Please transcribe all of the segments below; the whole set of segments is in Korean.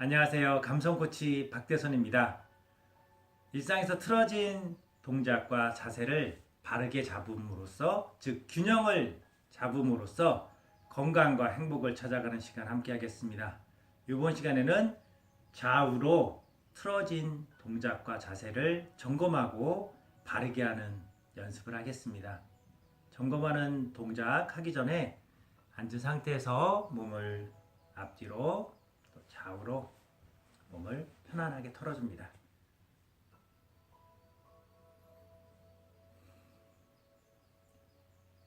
안녕하세요. 감성코치 박대선입니다. 일상에서 틀어진 동작과 자세를 바르게 잡음으로써, 즉 균형을 잡음으로써 건강과 행복을 찾아가는 시간 함께 하겠습니다. 이번 시간에는 좌우로 틀어진 동작과 자세를 점검하고 바르게 하는 연습을 하겠습니다. 점검하는 동작 하기 전에 앉은 상태에서 몸을 앞뒤로 또 좌우로 몸을 편안하게 털어줍니다.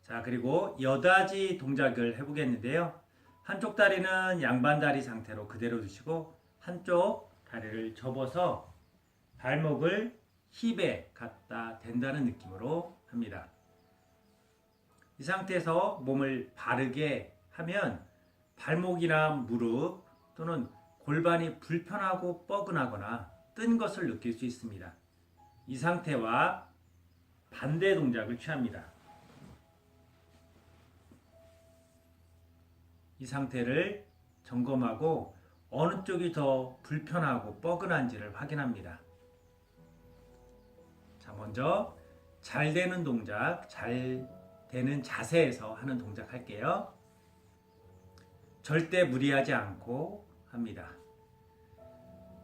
자, 그리고 여다지 동작을 해보겠는데요. 한쪽 다리는 양반 다리 상태로 그대로 두시고 한쪽 다리를 접어서 발목을 힙에 갖다 댄다는 느낌으로 합니다. 이 상태에서 몸을 바르게 하면 발목이나 무릎 또는 골반이 불편하고 뻐근하거나 뜬 것을 느낄 수 있습니다. 이 상태와 반대 동작을 취합니다. 이 상태를 점검하고 어느 쪽이 더 불편하고 뻐근한지를 확인합니다. 자, 먼저 잘 되는 동작, 잘 되는 자세에서 하는 동작 할게요. 절대 무리하지 않고 합니다.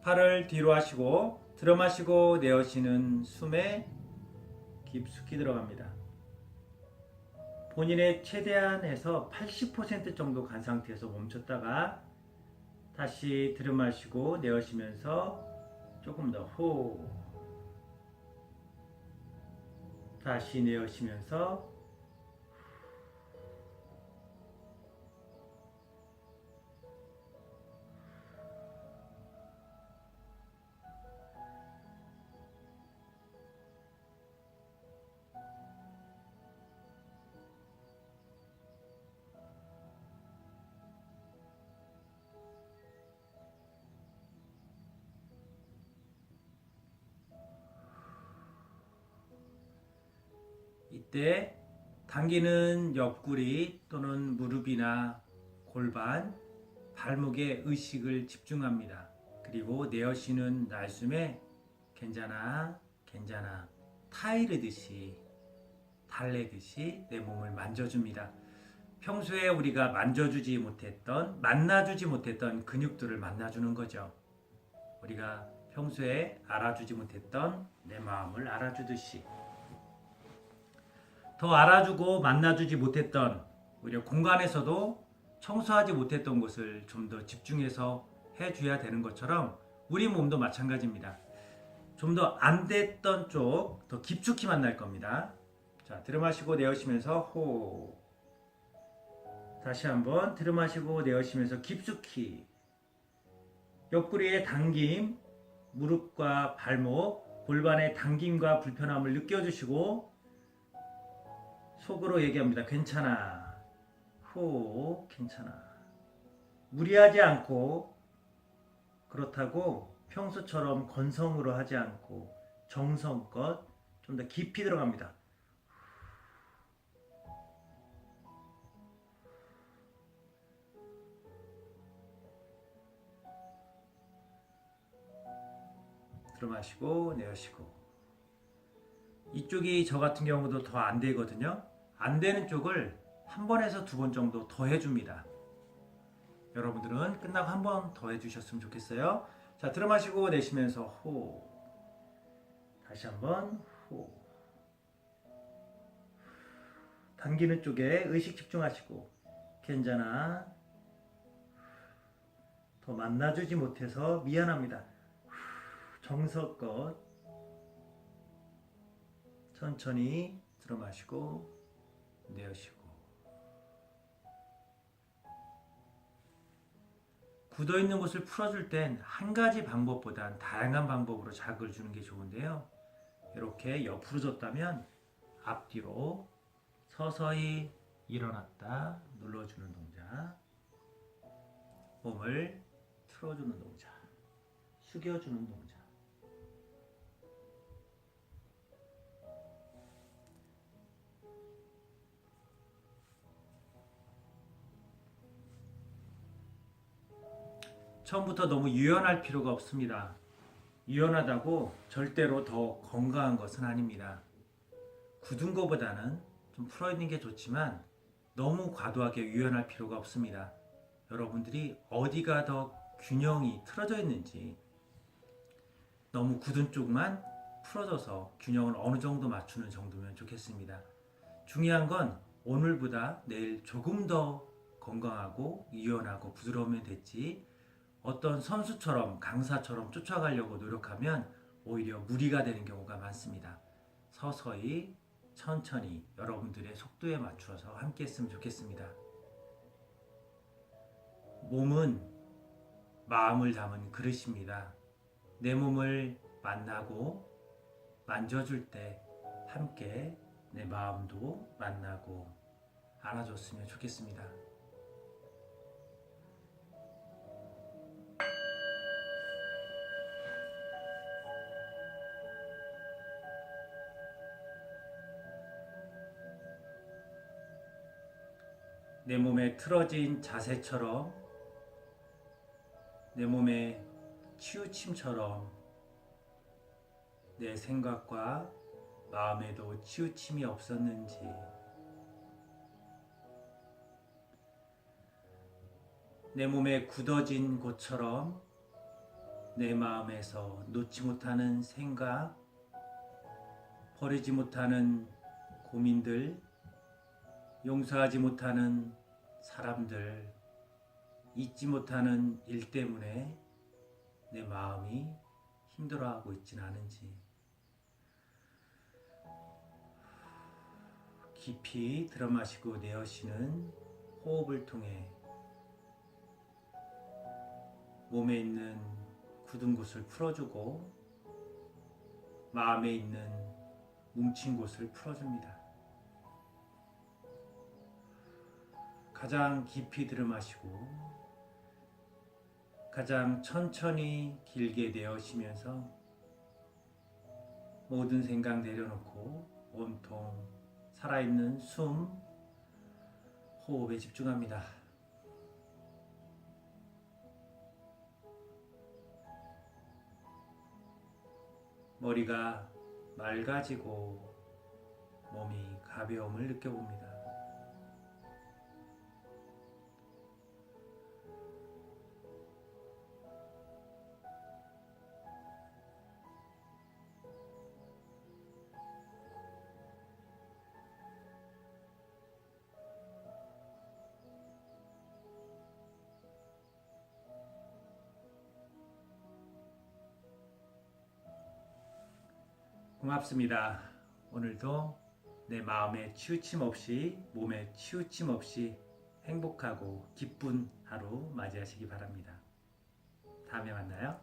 팔을 뒤로 하시고 들어 마시고 내쉬는 숨에 깊숙이 들어갑니다. 본인의 최대한에서 80% 정도 간 상태에서 멈췄다가 다시 들어 마시고 내쉬면서 조금 더 호. 다시 내쉬면서 이때 당기는 옆구리 또는 무릎이나 골반, 발목에 의식을 집중합니다. 그리고 내쉬는 날숨에 괜찮아, 괜찮아, 타이르듯이, 달래듯이 내 몸을 만져줍니다. 평소에 우리가 만져주지 못했던, 만나주지 못했던 근육들을 만나주는 거죠. 우리가 평소에 알아주지 못했던 내 마음을 알아주듯이. 더 알아주고 만나주지 못했던 오히려 공간에서도 청소하지 못했던 곳을 좀 더 집중해서 해줘야 되는 것처럼 우리 몸도 마찬가지입니다. 좀 더 안 됐던 쪽 더 깊숙이 만날 겁니다. 자, 들어마시고 내쉬면서 호. 다시 한번 들어마시고 내쉬면서 깊숙이. 옆구리의 당김, 무릎과 발목, 골반의 당김과 불편함을 느껴주시고 속으로 얘기합니다. 괜찮아. 호, 괜찮아. 무리하지 않고 그렇다고 평소처럼 건성으로 하지 않고 정성껏 좀 더 깊이 들어갑니다. 들어 마시고 내쉬고 이쪽이 저 같은 경우도 더 안 되거든요. 안 되는 쪽을 한 번에서 두 번 정도 더 해줍니다. 여러분들은 끝나고 한 번 더 해주셨으면 좋겠어요. 자, 들어 마시고 내쉬면서 호. 다시 한번 호. 당기는 쪽에 의식 집중하시고 괜찮아. 더 만나주지 못해서 미안합니다. 정석껏 천천히 들어 마시고 내쉬고 굳어 있는 곳을 풀어줄 땐 한 가지 방법보단 다양한 방법으로 자극을 주는 게 좋은데요. 이렇게 옆으로 줬다면 앞뒤로 서서히 일어났다 눌러주는 동작, 몸을 틀어주는 동작, 숙여주는 동작. 처음부터 너무 유연할 필요가 없습니다. 유연하다고 절대로 더 건강한 것은 아닙니다. 굳은 것보다는 좀 풀어 있는 게 좋지만 너무 과도하게 유연할 필요가 없습니다. 여러분들이 어디가 더 균형이 틀어져 있는지 너무 굳은 쪽만 풀어져서 균형을 어느 정도 맞추는 정도면 좋겠습니다. 중요한 건 오늘보다 내일 조금 더 건강하고 유연하고 부드러우면 됐지 어떤 선수처럼 강사처럼 쫓아가려고 노력하면 오히려 무리가 되는 경우가 많습니다. 서서히 천천히 여러분들의 속도에 맞추어서 함께 했으면 좋겠습니다. 몸은 마음을 담은 그릇입니다. 내 몸을 만나고 만져줄 때 함께 내 마음도 만나고 알아줬으면 좋겠습니다. 내 몸에 틀어진 자세처럼 내 몸에 치우침처럼 내 생각과 마음에도 치우침이 없었는지. 내 몸에 굳어진 곳처럼 내 마음에서 놓지 못하는 생각, 버리지 못하는 고민들, 용서하지 못하는 사람들, 잊지 못하는 일 때문에 내 마음이 힘들어하고 있진 않은지 깊이 들어 마시고 내쉬는 호흡을 통해 몸에 있는 굳은 곳을 풀어주고 마음에 있는 뭉친 곳을 풀어줍니다. 가장 깊이 들어 마시고 가장 천천히 길게 내쉬면서 모든 생각 내려놓고 온통 살아있는 숨 호흡에 집중합니다. 머리가 맑아지고 몸이 가벼움을 느껴봅니다. 고맙습니다. 오늘도 내 마음에 치우침 없이 몸에 치우침 없이 행복하고 기쁜 하루 맞이하시기 바랍니다. 다음에 만나요.